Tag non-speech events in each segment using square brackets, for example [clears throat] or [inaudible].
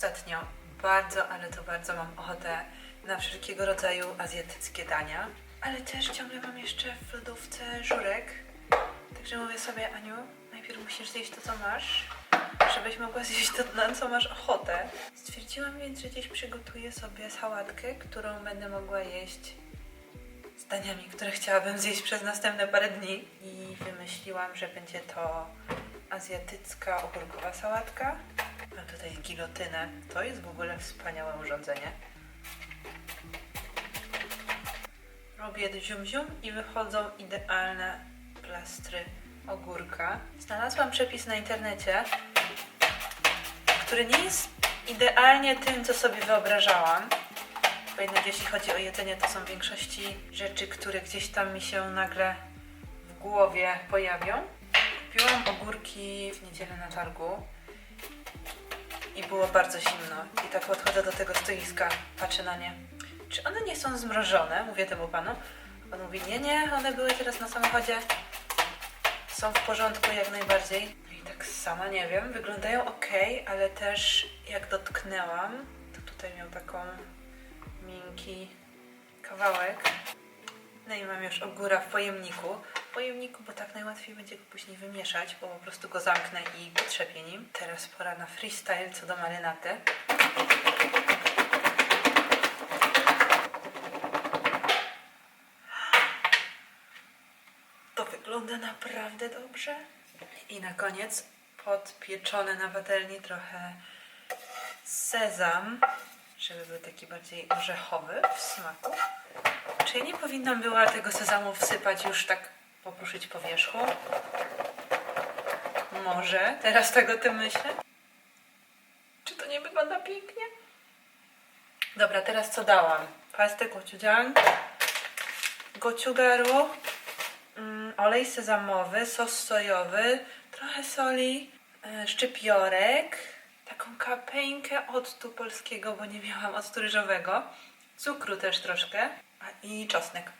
ostatnio bardzo, ale to bardzo mam ochotę na wszelkiego rodzaju azjatyckie dania, ale też ciągle mam jeszcze w lodówce żurek. Także mówię sobie, Aniu, najpierw musisz zjeść to, co masz, żebyś mogła zjeść to, na co masz ochotę. Stwierdziłam więc, że dziś przygotuję sobie sałatkę, którą będę mogła jeść z daniami, które chciałabym zjeść przez następne parę dni. I wymyśliłam, że będzie to azjatycka ogórkowa sałatka. Mam tutaj gilotynę. To jest w ogóle wspaniałe urządzenie. Robię zium-zium i wychodzą idealne plastry ogórka. Znalazłam przepis na internecie, który nie jest idealnie tym, co sobie wyobrażałam. Bo jednak jeśli chodzi o jedzenie, to są w większości rzeczy, które gdzieś tam mi się nagle w głowie pojawią. Kupiłam ogórki w niedzielę na targu i było bardzo zimno. I tak podchodzę do tego stoiska, patrzę na nie. Czy one nie są zmrożone? Mówię temu panu. On mówi, nie, nie, one były teraz na samochodzie. Są w porządku jak najbardziej. No i tak sama nie wiem, wyglądają ok, ale też jak dotknęłam, to tutaj miał taką miękki kawałek. No i mam już ogóra w pojemniku. Pojemniku, bo tak najłatwiej będzie go później wymieszać, bo po prostu go zamknę i potrzepię nim. Teraz pora na freestyle co do marynaty. To wygląda naprawdę dobrze. I na koniec podpieczony na patelni trochę sezam, żeby był taki bardziej orzechowy w smaku. Czy ja nie powinnam była tego sezamu wsypać już tak popruszyć po wierzchu? Może, teraz tak o tym myślę. Czy to nie wygląda pięknie? Dobra, teraz co dałam? Pastę gochujang, gochugaru, mm, olej sezamowy, sos sojowy, trochę soli, e, szczypiorek, taką kapeńkę octu polskiego, bo nie miałam octu ryżowego, cukru też troszkę i czosnek.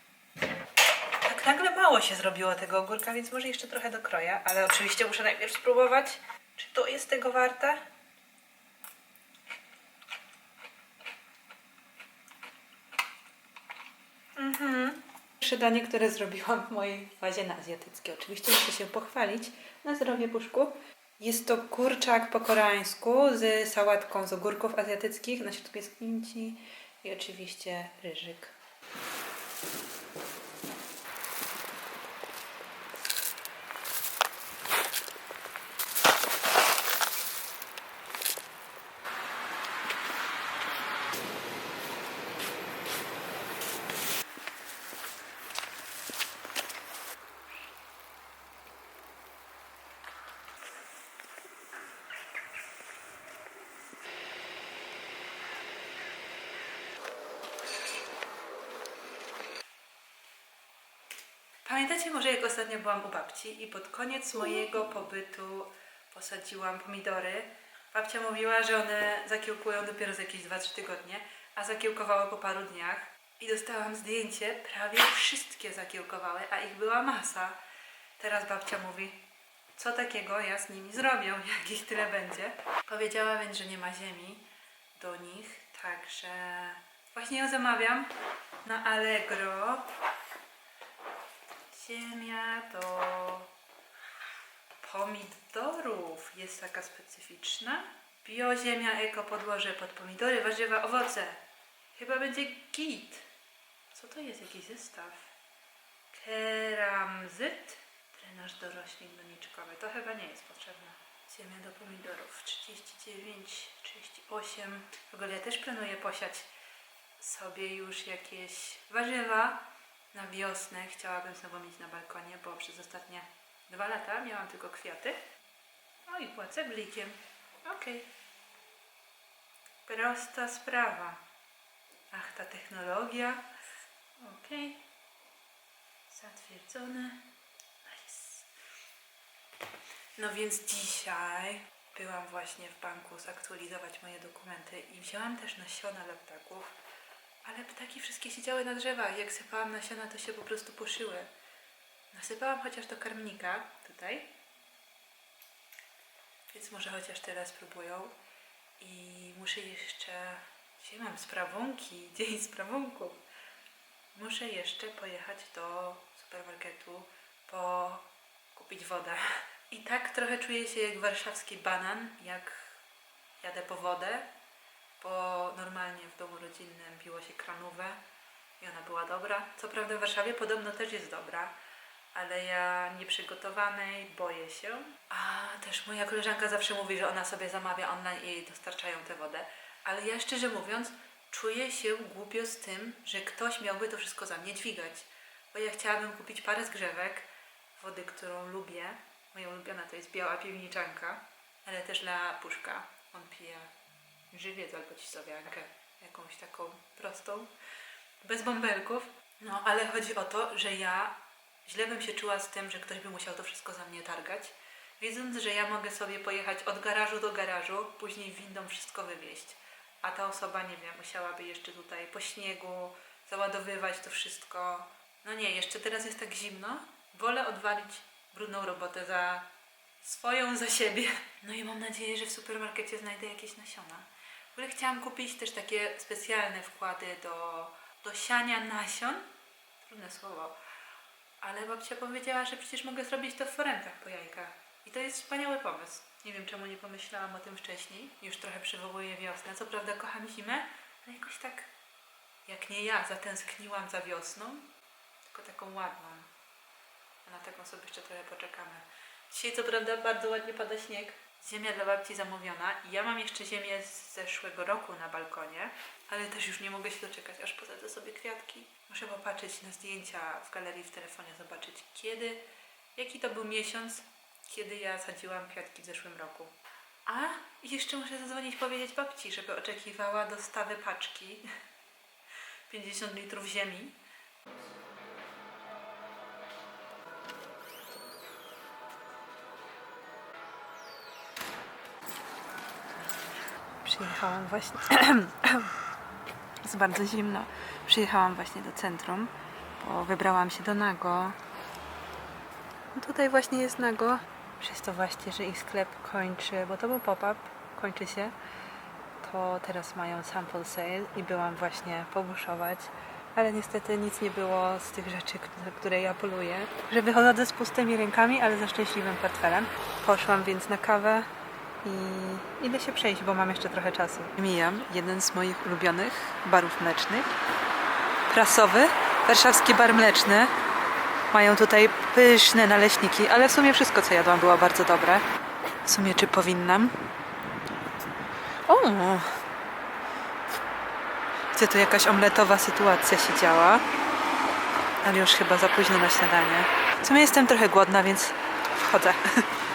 Tak nagle mało się zrobiło tego ogórka, więc może jeszcze trochę dokroję, ale oczywiście muszę najpierw spróbować, czy to jest tego warte. Pierwsze danie, które zrobiłam w mojej fazie na azjatyckie. Oczywiście muszę się pochwalić na zdrowie puszku. Jest to kurczak po koreańsku z sałatką z ogórków azjatyckich. Na środku jest kimchi i oczywiście ryżyk. Pamiętacie może jak ostatnio byłam u babci i pod koniec mojego pobytu posadziłam pomidory. Babcia mówiła, że one zakiełkują dopiero za jakieś 2-3 tygodnie, a zakiełkowały po paru dniach. I dostałam zdjęcie, prawie wszystkie zakiełkowały, a ich była masa. Teraz babcia mówi, co takiego ja z nimi zrobię, [laughs] jak ich tyle będzie. Powiedziała więc, że nie ma ziemi do nich, także właśnie ją zamawiam na Allegro. Ziemia do pomidorów jest taka specyficzna. Bioziemia, eko podłoże pod pomidory, warzywa, owoce. Chyba będzie git. Co to jest? Jakiś zestaw? Keramzyt. Drenaż do roślin doniczkowych. To chyba nie jest potrzebne. Ziemia do pomidorów 39, 38. W ogóle ja też planuję posiać sobie już jakieś warzywa na wiosnę. Chciałabym znowu mieć na balkonie, bo przez ostatnie dwa lata miałam tylko kwiaty. No i płacę blikiem. Okej. Prosta sprawa. Ach, ta technologia. Okej. Zatwierdzone. Nice. No więc dzisiaj byłam właśnie w banku zaktualizować moje dokumenty i wzięłam też nasiona dla ptaków. Ale ptaki wszystkie siedziały na drzewach. Jak sypałam nasiona, to się po prostu poszyły. Nasypałam chociaż do karmnika tutaj. Więc może chociaż teraz spróbują. I muszę jeszcze. Dzisiaj mam sprawunki, [laughs] dzień sprawunków. Muszę jeszcze pojechać do supermarketu po kupić wodę. I tak trochę czuję się jak warszawski banan, jak jadę po wodę, bo normalnie w domu rodzinnym piło się kranówę i ona była dobra. Co prawda w Warszawie podobno też jest dobra, ale ja nieprzygotowanej boję się. A też moja koleżanka zawsze mówi, że ona sobie zamawia online i jej dostarczają tę wodę. Ale ja szczerze mówiąc, czuję się głupio z tym, że ktoś miałby to wszystko za mnie dźwigać. Bo ja chciałabym kupić parę zgrzewek wody, którą lubię. Moja ulubiona to jest biała piwniczanka, ale też dla puszka. On pije żywiec albo cisowiankę, jakąś taką prostą, bez bąbelków. No, ale chodzi o to, że ja źle bym się czuła z tym, że ktoś by musiał to wszystko za mnie targać, wiedząc, że ja mogę sobie pojechać od garażu do garażu, później windą wszystko wywieźć. A ta osoba, nie wiem, musiałaby jeszcze tutaj po śniegu załadowywać to wszystko. No nie, jeszcze teraz jest tak zimno. Wolę odwalić brudną robotę za swoją, za siebie. No i mam nadzieję, że w supermarkecie znajdę jakieś nasiona. W ogóle chciałam kupić też takie specjalne wkłady do, do siania nasion. Trudne słowo. Ale babcia powiedziała, że przecież mogę zrobić to w forenkach po jajkach. I to jest wspaniały pomysł. Nie wiem, czemu nie pomyślałam o tym wcześniej. Już trochę przywołuję wiosnę. Co prawda kocham zimę, ale jakoś tak, jak nie ja, zatęskniłam za wiosną. Tylko taką ładną. A na taką sobie jeszcze trochę poczekamy. Dzisiaj co prawda bardzo ładnie pada śnieg. Ziemia dla babci zamówiona. Ja mam jeszcze ziemię z zeszłego roku na balkonie, ale też już nie mogę się doczekać, aż posadzę sobie kwiatki. Muszę popatrzeć na zdjęcia w galerii w telefonie, zobaczyć kiedy, jaki to był miesiąc, kiedy ja sadziłam kwiatki w zeszłym roku. A jeszcze muszę zadzwonić powiedzieć babci, żeby oczekiwała dostawy paczki [laughs] 50 litrów ziemi. Przyjechałam właśnie. [clears throat] jest bardzo zimno. Przyjechałam właśnie do centrum, bo wybrałam się do Nago. No Tutaj właśnie jest Nago. Przez to właśnie, że ich sklep kończy, bo to był pop-up, kończy się. To teraz mają sample sale i byłam właśnie pobuszować. Ale niestety nic nie było z tych rzeczy, które ja poluję. Że wychodzę z pustymi rękami, ale ze szczęśliwym portfelem. Poszłam więc na kawę i idę się przejść, bo mam jeszcze trochę czasu. Mijam jeden z moich ulubionych barów mlecznych. Prasowy, warszawski bar mleczny. Mają tutaj pyszne naleśniki, ale w sumie wszystko, co jadłam, było bardzo dobre. W sumie, czy powinnam? O! Widzę, tu jakaś omletowa sytuacja się działa. Ale już chyba za późno na śniadanie. W sumie jestem trochę głodna, więc wchodzę. [laughs]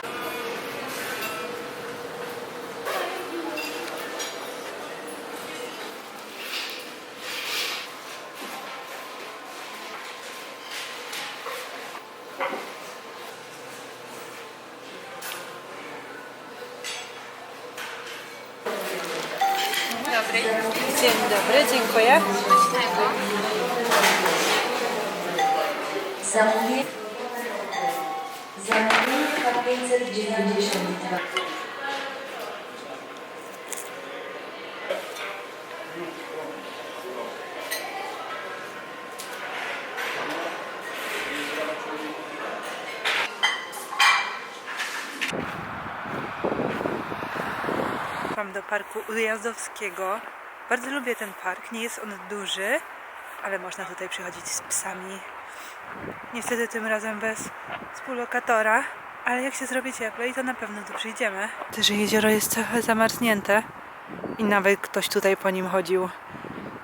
parku Ujazdowskiego. Bardzo lubię ten park. Nie jest on duży, ale można tutaj przychodzić z psami. Niestety tym razem bez współlokatora, ale jak się zrobi cieplej, to na pewno tu przyjdziemy. Też jezioro jest trochę zamarznięte i nawet ktoś tutaj po nim chodził,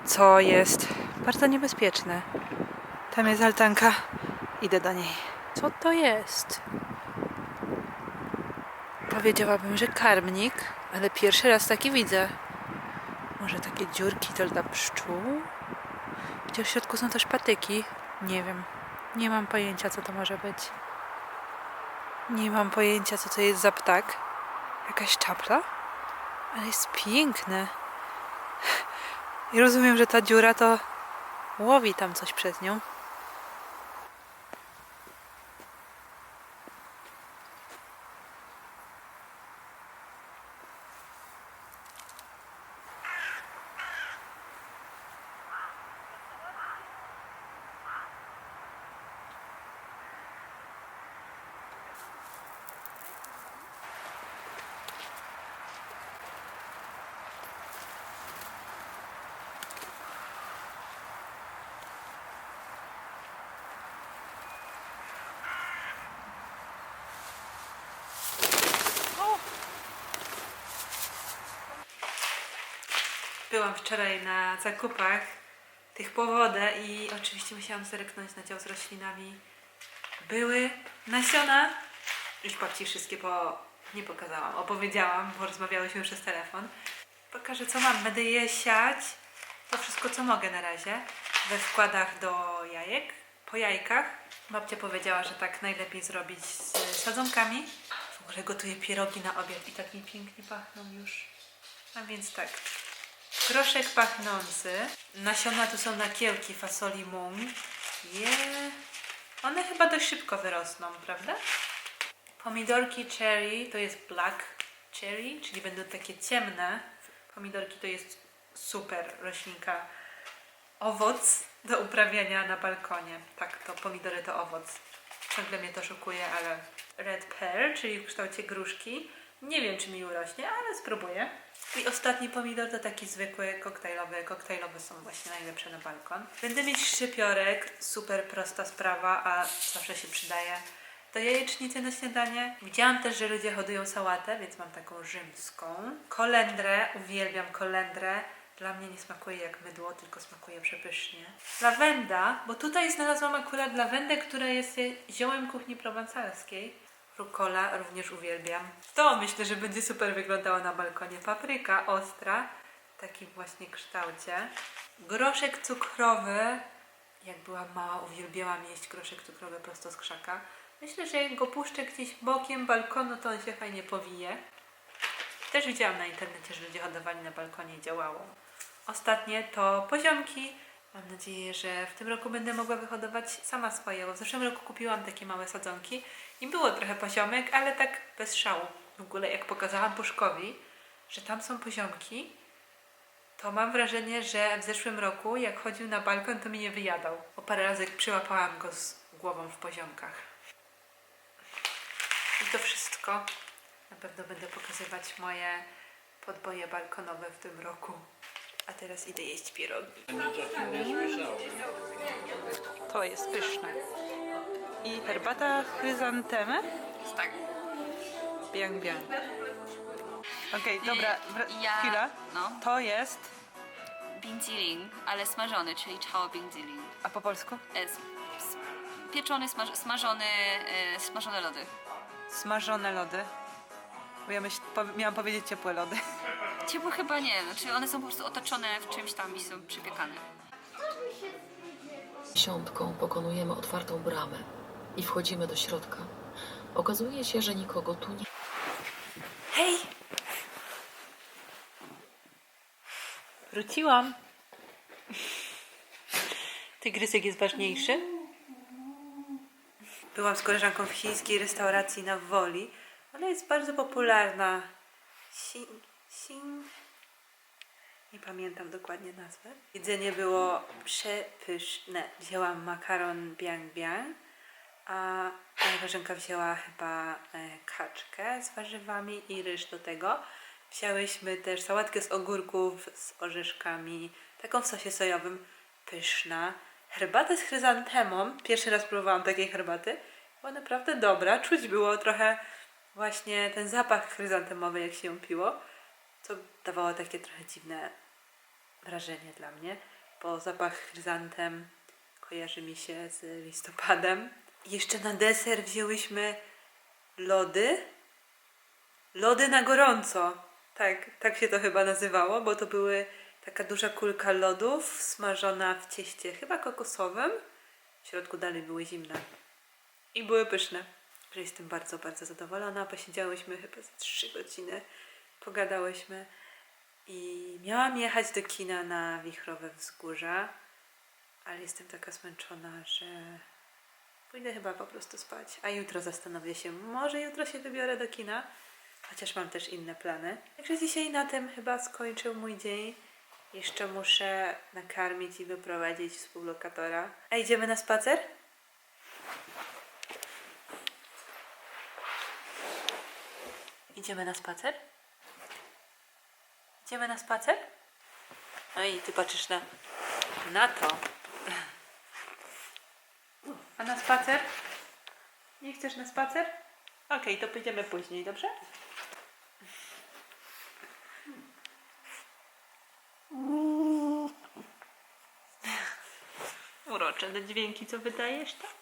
co jest bardzo niebezpieczne. Tam jest altanka, idę do niej. Co to jest? Powiedziałabym, że karmnik, ale pierwszy raz taki widzę. Może takie dziurki to dla pszczół? Gdzie w środku są też patyki? Nie wiem. Nie mam pojęcia, co to może być. Nie mam pojęcia, co to jest za ptak. Jakaś czapla? Ale jest piękny. I rozumiem, że ta dziura to łowi tam coś przez nią. Byłam wczoraj na zakupach tych po wodę i oczywiście musiałam zerknąć na dział z roślinami. Były nasiona. Już babci wszystkie po... nie pokazałam, opowiedziałam, bo rozmawiałyśmy przez telefon. Pokażę co mam. Będę je siać. To wszystko co mogę na razie. We wkładach do jajek. Po jajkach. Babcia powiedziała, że tak najlepiej zrobić z sadzonkami. W ogóle gotuję pierogi na obiad i tak mi pięknie pachną już. A więc tak. Groszek pachnący. Nasiona tu są nakiełki fasoli mung. One chyba dość szybko wyrosną, prawda? Pomidorki cherry to jest black cherry, czyli będą takie ciemne. Pomidorki to jest super roślinka. Owoc do uprawiania na balkonie. Tak, to pomidory to owoc. Ciągle mnie to szokuje, ale red pear, czyli w kształcie gruszki. Nie wiem, czy mi urośnie, ale spróbuję. I ostatni pomidor to taki zwykły, koktajlowy. Koktajlowe są właśnie najlepsze na balkon. Będę mieć szczypiorek, super prosta sprawa, a zawsze się przydaje do jajecznicy na śniadanie. Widziałam też, że ludzie hodują sałatę, więc mam taką rzymską. Kolendrę, uwielbiam kolendrę. Dla mnie nie smakuje jak mydło, tylko smakuje przepysznie. Lawenda, bo tutaj znalazłam akurat lawendę, która jest ziołem kuchni prowansalskiej. Rukola również uwielbiam. To myślę, że będzie super wyglądało na balkonie. Papryka ostra, w takim właśnie kształcie. Groszek cukrowy. Jak byłam mała, uwielbiałam jeść groszek cukrowy prosto z krzaka. Myślę, że jak go puszczę gdzieś bokiem balkonu, to on się fajnie powije. Też widziałam na internecie, że ludzie hodowali na balkonie działało. Ostatnie to poziomki. Mam nadzieję, że w tym roku będę mogła wyhodować sama swoje, bo w zeszłym roku kupiłam takie małe sadzonki i było trochę poziomek, ale tak bez szału. W ogóle jak pokazałam Puszkowi, że tam są poziomki, to mam wrażenie, że w zeszłym roku jak chodził na balkon, to mnie nie wyjadał, bo parę razy przyłapałam go z głową w poziomkach. I to wszystko. Na pewno będę pokazywać moje podboje balkonowe w tym roku. A teraz idę jeść pierogi. To jest pyszne. I herbata chryzantemy? Tak. Biang, biang. Okej, dobra, wr- ja- chwila. no. To jest, Binziling, ale smażony, czyli chao binziling. a po polsku? E, s- s- Pieczony, smaż, smażony, e, smażone lody. Smażone lody. Bo ja myśl, po, miałam powiedzieć ciepłe lody. [laughs] Ciepłe chyba nie, znaczy one są po prostu otoczone w czymś tam i są przypiekane. Dziesiątką pokonujemy otwartą bramę i wchodzimy do środka. Okazuje się, że nikogo tu nie Hej! Wróciłam. Tygrysek jest ważniejszy. Byłam z koleżanką w chińskiej restauracji na Woli. Ona jest bardzo popularna. Xin... Xin... Nie pamiętam dokładnie nazwy. Jedzenie było przepyszne. Wzięłam makaron biang biang, a moja koleżanka wzięła chyba e, kaczkę z warzywami i ryż do tego. Wzięłyśmy też sałatkę z ogórków z orzeszkami, taką w sosie sojowym, pyszna. Herbatę z chryzantemą, pierwszy raz próbowałam takiej herbaty, była naprawdę dobra. Czuć było trochę właśnie ten zapach chryzantemowy, jak się ją piło, co dawało takie trochę dziwne wrażenie dla mnie, bo zapach chryzantem kojarzy mi się z listopadem. Jeszcze na deser wzięłyśmy lody. Lody na gorąco. Tak, tak się to chyba nazywało, bo to były taka duża kulka lodów smażona w cieście chyba kokosowym. W środku dalej były zimne. I były pyszne. Że jestem bardzo, bardzo zadowolona. Posiedziałyśmy chyba za trzy godziny. Pogadałyśmy. I miałam jechać do kina na Wichrowe Wzgórza, ale jestem taka zmęczona, że pójdę chyba po prostu spać. A jutro zastanowię się, może jutro się wybiorę do kina, chociaż mam też inne plany. Także dzisiaj na tym chyba skończył mój dzień. Jeszcze muszę nakarmić i wyprowadzić współlokatora. A idziemy na spacer? Idziemy na spacer? Idziemy na spacer? No i ty patrzysz na, na to. A na spacer? Nie chcesz na spacer? Okej, to pójdziemy później, dobrze? Urocze te dźwięki, co wydajesz, tak?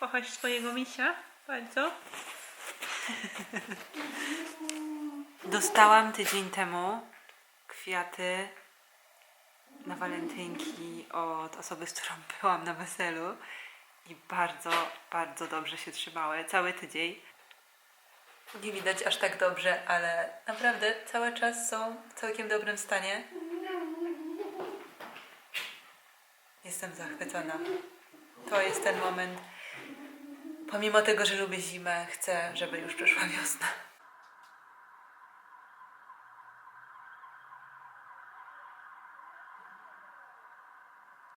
Kochasz swojego misia bardzo? Dostałam tydzień temu kwiaty na walentynki od osoby, z którą byłam na weselu i bardzo, bardzo dobrze się trzymały cały tydzień. Nie widać aż tak dobrze, ale naprawdę cały czas są w całkiem dobrym stanie. Jestem zachwycona. To jest ten moment. Pomimo tego, że lubię zimę, chcę, żeby już przyszła wiosna.